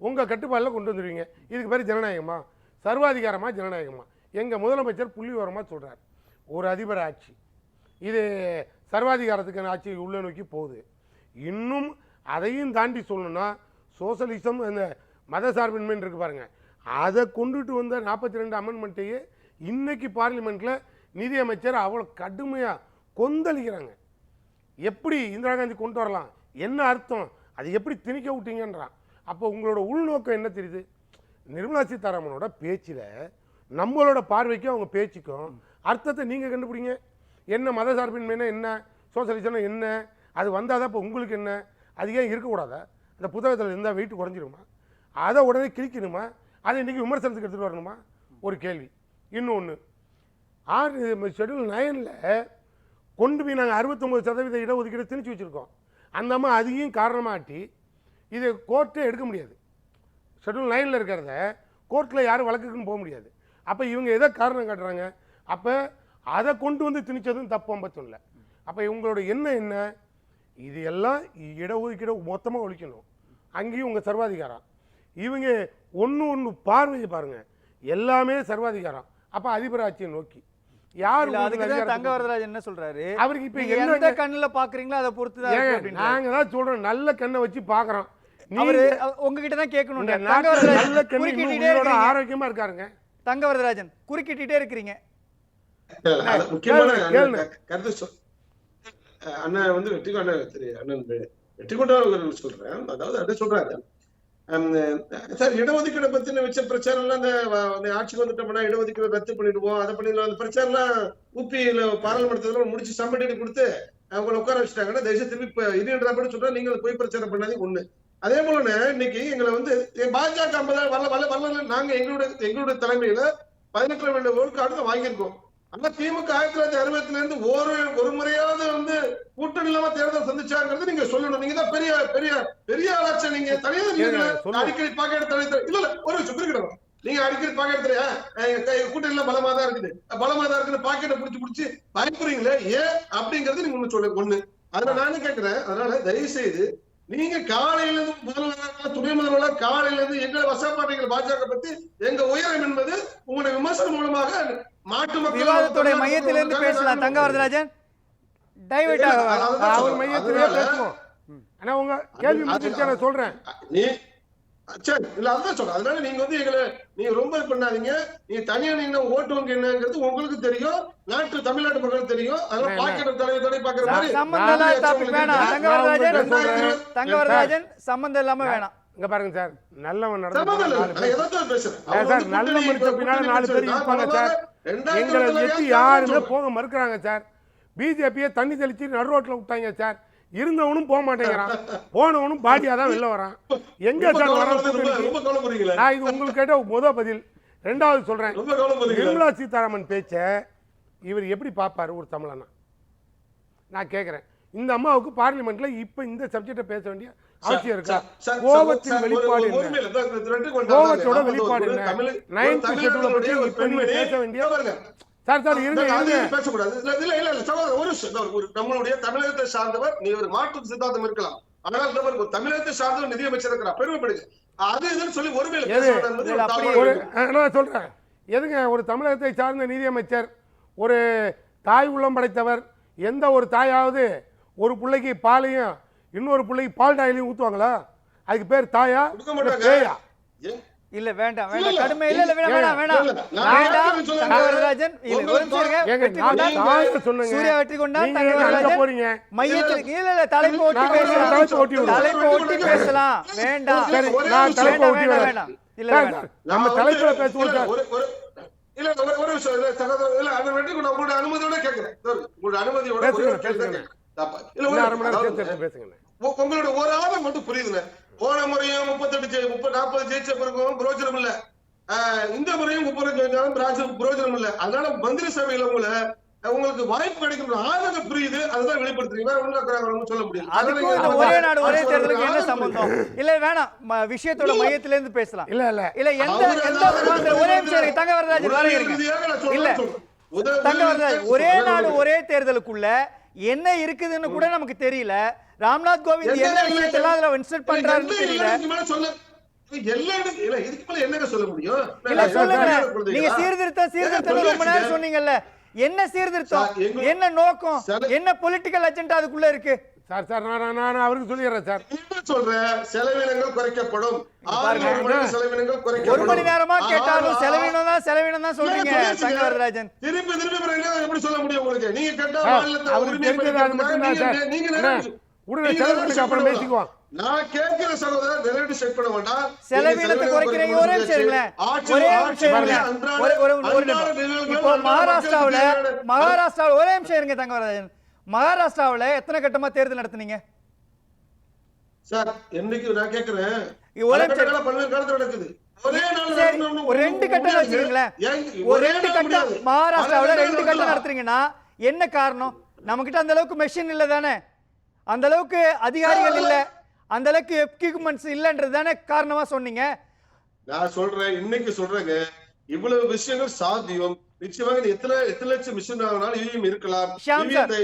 உங்கள் கட்டுப்பாடில் கொண்டு வந்துடுவீங்க இதுக்கு பேர் ஜனநாயகமா? சர்வாதிகாரமாக ஜனநாயகமா? எங்கள் முதலமைச்சர் புள்ளி சொல்கிறார் ஒரு அதிபர் ஆட்சி. இது சர்வாதிகாரத்துக்கான ஆட்சி உள்ள நோக்கி போகுது. இன்னும் அதையும் தாண்டி சொல்லணும்னா சோசலிசம் அந்த சார்பின்மைன்னு இருக்கு பாருங்கள் அதை கொண்டுட்டு வந்த நாற்பத்தி ரெண்டு அமெண்ட்மெண்ட்டையே இன்னைக்கு பார்லிமெண்ட்டில் நிதியமைச்சர் அவ்வளோ கடுமையாக கொந்தளிக்கிறாங்க. எப்படி இந்திரா காந்தி கொண்டு வரலாம்? என்ன அர்த்தம்? அது எப்படி திணிக்க விட்டீங்கன்றான். அப்போ உங்களோட உள்நோக்கம் என்ன தெரியுது? நிர்மலா சீதாராமனோட பேச்சில் நம்மளோட பார்வைக்கும் அவங்க பேச்சுக்கும் அர்த்தத்தை நீங்கள் கண்டுபிடிங்க. என்ன மதசார்பின்மைனா என்ன? சோசலிசம்னா என்ன? அது வந்தால் தான் இப்போ உங்களுக்கு என்ன? அது ஏன் இருக்கக்கூடாதா? அந்த புத்தகத்தில் இருந்தால் வெயிட் குறைஞ்சிருமா? அதை உடனே கிழிக்கணுமா? அதை இன்றைக்கி விமர்சனத்துக்கு எடுத்துகிட்டு வரணுமா? ஒரு கேள்வி. இன்னொன்று ஆறு ஷெட்யூல் நயனில் கொண்டு போய் நாங்கள் அறுபத்தொம்பது சதவீத இடஒதுக்கீடு திணிச்சு வச்சுருக்கோம். அந்த அம்மா அதையும் காரணமாட்டி இது கோர்ட்டே எடுக்க முடியாது. ஷெட்யூல் நைனில் இருக்கிறத கோர்ட்டில் யாரும் வழக்குக்குன்னு போக முடியாது. அப்போ இவங்க எதை காரணம் காட்டுறாங்க? அப்போ அதை கொண்டு வந்து திணிச்சதும் தப்பு ஐம்பத்தொன்னில் அப்போ இவங்களோட எண்ணம் என்ன? இது எல்லாம் இடஒதுக்கீடு மொத்தமாக ஒழிக்கணும். அங்கேயும் உங்கள் சர்வாதிகாரம். இவங்க ஒன்று ஒன்று பார்வையை பாருங்க. எல்லாமே சர்வாதிகாரம். அப்போ அதிபர் ஆட்சியை நோக்கி. யார் தங்க வரதராஜ் என்ன சொல்றாரு? அவருக்கு இப்போ எந்த கண்ணுல பாக்குறீங்களோ அதை பொறுத்து. நாங்க தான் சொல்றோம். நல்ல கண்ணை வச்சு பார்க்கறோம் அவரு நீங்க உங்ககிட்ட தான் கேட்கணும் நல்ல கண்ணு ஆரோக்கியமா இருக்காருங்க. தங்க வரதராஜன் குறுக்கிட்டுட்டே இருக்கிறீங்க இல்ல, அது முக்கியமான கேளு, அண்ணன் வந்து வெற்றி கொண்ட திரு அண்ணன் வெ- வெற்றி கொண்டவர்கள் சொல்றேன். அதாவது அப்படி சொல்றாரு. சார் இடஒதுக்கீடு பத்தின வச்ச பிரச்சாரம் எல்லாம் அந்த ஆட்சிக்கு வந்துட்டோம்னா இடஒதுக்கீடு ரத்து பண்ணிடுவோம். அதை பண்ணிடுவோம் அந்த பிரச்சாரம் எல்லாம் உப்பியில பாராளுமன்றத்துல முடிச்சு சம்பட்டி கொடுத்து அவங்களை உட்கார வச்சுட்டாங்கன்னா தயவுசெய்து திருப்பி இப்ப இதுன்ற மாதிரி சொல்றா நீங்கள் போய் பிரச்சாரம் பண்ணாதே ஒண்ணு. அதே போல இன்னைக்கு எங்களை வந்து பாஜக ஐம்பதாயிரம் வரல வரல வரல நாங்க எங்களுடைய எங்களுடைய தலைமையில பதினெட்டு வேண்டிய ஓட்டு வாங்கியிருக்கோம். ஆனா திமுக ஆயிரத்தி தொள்ளாயிரத்தி அறுபத்துல இருந்து ஒரு ஒரு முறையாவது வந்து கூட்டணி இல்லாம தேர்தல் சந்திச்சாங்கிறது நீங்க சொல்லணும். நீங்க தான் பெரிய பெரிய பெரிய ஆளாச்சா நீங்க. தனியா. அடிக்கடி பாக்க எடுத்த இல்ல இல்ல ஒரு குறிக்கிடணும் நீங்க அடிக்கடி பாக்க எடுத்துறியா கூட்டணி எல்லாம் பலமா தான் இருக்குது. பலமா தான் இருக்குது பாக்கெட்டை புடிச்சு புடிச்சு பயப்படுறீங்களே ஏன் அப்படிங்கறது நீங்க ஒண்ணு சொல்லுங்க ஒண்ணு. அதனால நானும் கேக்குறேன். அதனால தயவு செய்து நீங்க காலையில இருந்து முதல்வர் துணை முதல்வர் காலையில இருந்து எங்களை வசப்பாட்டீங்க பாஜக பத்தி. எங்க உயரம் என்பது உங்களுடைய விமர்சனம் மூலமாக விவாதத்துடைய மையத்திலிருந்து பேசலாம். தங்க வரதராஜன் டைவர்ட் அவர். மையத்திலேயே பேசுவோம். ஆனா உங்க கேள்வி முடிச்சிருச்சா நான் சொல்றேன். நீ சரி இல்ல அதுதான் சொல்றேன். அதனால நீங்க வந்து எங்களை நீங்க ரொம்ப பண்ணாதீங்க. நீங்க தனியா நீங்க ஓட்டு வங்கி என்னங்கிறது உங்களுக்கு தெரியும். நாட்டு தமிழ்நாட்டு மக்களுக்கு தெரியும். அதனால பாக்கெட் தலைவர் தடவை பாக்குற மாதிரி சம்பந்தம் இல்லாத டாபிக் வேணாம். தங்க நான் வரதராஜன் உங்கள்ட்ட சொல்றேன். தங்க வரதராஜன் சம்பந்தம் இல்லாம வேணாம். இங்க பாருங்க சார். நல்லவன் நடந்து பேசுறேன். சார், நல்ல இப்ப பின்னால நாலு பேர். இருப்பாங்க சார். எங்களை ஏன் யாருமே? போக மறுக்கிறாங்க சார். பிஜேபியை தண்ணி தெளிச்சு நடு ரோட்ல விட்டாங்க சார். இருந்தவனும் போக மாட்டேங்கிறான். போனவனும் பாடியா தான் வெளில வரான். எங்க சார் வரான் நான் இது உங்களுக்கு கேட்ட முத பதில். ரெண்டாவது சொல்றேன். நிர்மலா சீதாராமன் பேச்ச இவர் எப்படி பார்ப்பாரு ஒரு தமிழனா? நான் கேட்குறேன் இந்த அம்மாவுக்கு பார்லிமெண்ட்ல இப்ப இந்த சப்ஜெக்டை பேச வேண்டிய அவசியம் இருக்கா? கோபத்தின் வெளிப்பாடு கோபத்தோட. வெளிப்பாடு என்ன? பத்தி ஒரு இப்ப நீங்க பேச வேண்டிய-. சார் சார் இருங்க பேசக்கூடாது. இல்ல இல்ல ஒரு நம்மளுடைய தமிழகத்தை சார்ந்தவர் நீ ஒரு மாற்று சித்தாந்தம் இருக்கலாம். ஆனால் ஒரு தமிழகத்தை சார்ந்தவர் நிதியமைச்சர் இருக்கிறார். பெருமைப்படுங்க. அது இதுன்னு சொல்லி ஒரு நான் சொல்றேன். எதுங்க? ஒரு தமிழகத்தை சார்ந்த நிதியமைச்சர் ஒரு தாய் உள்ளம் படைத்தவர் எந்த ஒரு தாயாவது ஒரு பிள்ளைக்கு பாலையும் இன்னொரு பிள்ளைக்கு பால் டாயிலையும் ஊத்துவாங்களா அதுக்கு பேர் தாயா. பேயா? இல்ல வேண்டாம் வேண்டாம். கடுமை இல்ல இல்ல வேண்டாம் கேட்கறது சொல்லுங்க. தங்க வரதராஜன் இல்ல ஒரு நிமிஷம் வெற்றி சொன்னேங்க சூர்யா வெற்றி கொண்டான் நீங்க தங்க எங்க அங்க வரதராஜன் போறீங்க மையத்தில் இல்ல இல்ல தலைப்பு ஒட்டி நான் பேசலாம் தலைப்பு விடுறேன். தலைப்பு ஒட்டி பேசலாம் வேண்டாம் சரி நான். தலைப்பை வேண்டாம், ஒட்டி வேண்டாம், வேண்டாம். இல்ல வேண்டாம். நம்ம தலைப்புல பேசுவோம் இல்ல, ஒரு- ஒரு- இல்ல, ஒரு ஒரு நிமிஷம். இல்ல, அதை வெட்டி கொண்டு உங்களுடைய அனுமதியோட கேட்கிறேன். இதோ, உங்களுடைய அனுமதியோட ஒரே பேசுங்க, ஒரு ஆதம் மட்டும் புரியுதுங்க போன முறையும் முப்பத்தெட்டு முப்பது நாற்பது ஜெயிச்ச பிறகும் பிரோஜனம் இல்ல. இந்த முறையும் முப்பது ஜெயிச்சாலும் பிராஜ- பிரோஜனம் இல்ல. அதனால மந்திரி சபையில உங்களை உங்களுக்கு வாய்ப்பு கிடைக்கும். ஆதங்கம் புரியுது அதுதான் வெளிப்படுத்துறீங்க. சொல்ல அதனால ஒரே நாடு ஒரே தேர்தலுக்கு என்ன ஆதங்கம் சம்பந்தம்? இல்ல வேணாம். விஷயத்தோட மையத்துல இருந்து பேசலாம். இல்ல இல்ல. இல்ல எந்த எந்த ஒரே நிமிஷம். தங்க இல்ல. தங்க ஒரே நாடு ஒரே தேர்தலுக்குள்ள என்ன இருக்குதுன்னு கூட நமக்கு தெரியல. ராம்நாத் கோவிந்த் என்ன? விஷயத்தெல்லாம் அதுல இன்சர்ட் பண்றாருன்னு தெரியல. சொல்ல. முடியும்? இல்ல இல்ல, சொல்லுங்க? நீங்க சீர்திருத்தம் சீர்திருத்தம் ரொம்ப நேரம்? சொன்னீங்கல்ல. என்ன சீர்திருத்தம்? என்ன நோக்கம்? என்ன பொலிட்டிக்கல் அஜெண்டா அதுக்குள்ள இருக்கு? சார் சார் நான் நான் அவருக்கு சொல்லிடுறேன் சார். சொல்றேன் செலவினங்கள் குறைக்கப்படும். ஒரு மணி நேரமா கேட்டாலும் செலவினம் தான் செலவினம் தான் சொல்றீங்க வரதராஜன் திருப்பி திருப்பி எப்படி சொல்ல முடியும் உங்களுக்கு? நீங்க கேட்டா அவருக்கு தெரிஞ்சது பறிக்கிறதுக்காக மட்டும்தான் நீங்க- சார். நீங்க அண்ணா, நிறைவேற்று- விடுங்க, நீங்க செலவு நிறைவேற்று அப்புறம் பேசிக்குவோம். நான் கேட்கிற சகோதரர் பண்ண வேண்டாம் செலவினத்தை செலவினம் குறைக்கிறீங்க ஒரே நிமிஷம் இருங்களேன் ஆட்சி- ஒரே நிமிஷம். இப்போ மகாராஷ்டிராவுல மகாராஷ்டிராவில் ஒரே நிமிஷம் இருங்க தங்க வரதராஜன் மகாராஷ்டிராவுல எத்தனை கட்டமா தேர்தல் நடத்துனீங்க? சார் என்னைக்கு நான் கேக்குறேன். பல்வேறு காலத்துல நடக்குது. ரெண்டு கட்டம். வச்சுக்கீங்களேன் ஒரு ரெண்டு கட்டம். மகாராஷ்டிராவுல ரெண்டு கட்டம். நடத்துறீங்கன்னா என்ன காரணம்? நம்ம கிட்ட அந்த அளவுக்கு மெஷின் இல்ல தானே? அந்த அளவுக்கு அதிகாரிகள் இல்ல. அந்த அளவுக்கு எக்யூப்மெண்ட்ஸ் இல்லன்றது தானே காரணமா சொன்னீங்க? நான் சொல்றேன் இன்னைக்கு சொல்றேங்க. இவ்வளவு விஷயங்கள் சாத்தியம். நிச்சயமாக இது எத்தனை எத்தனை லட்சம் மிஷின் ஆகினாலும் இவிஎம் இருக்கலாம். ஷியாம் சார், வருது.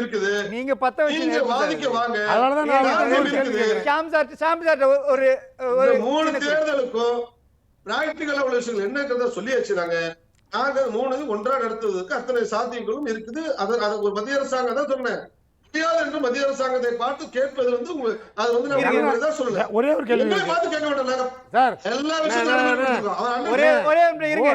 இருக்குது. நீங்க பத்த வச்சு நீங்க வாதிக்க வாங்க. அதனால தான் நான் ஏங்க, அவருக்கு சாத்தியம் ஒரு. ஷாம் ஷாம் ஒரு மூணு தேர்தலுக்கும் பிராக்டிக்கலா உள்ள விஷயங்கள் என்னங்கிறத சொல்லியாச்சு நாங்க. நாங்க மூணு ஒன்றா நடத்துவதற்கு அத்தனை சாத்தியங்களும் இருக்குது. அதை அதை ஒரு மத்திய அரசாங்கம் தான் சொன்னேன். முடியாது என்று மத்திய அரசாங்கத்தை பார்த்து கேட்பது வந்து அது வந்து நான் சொல்லல. ஒரே ஒரு கேள்வி. பார்த்து கேட்க வேண்டாம் சார். எல்லா விஷயத்தையும் ஒரே ஒரே இருங்க.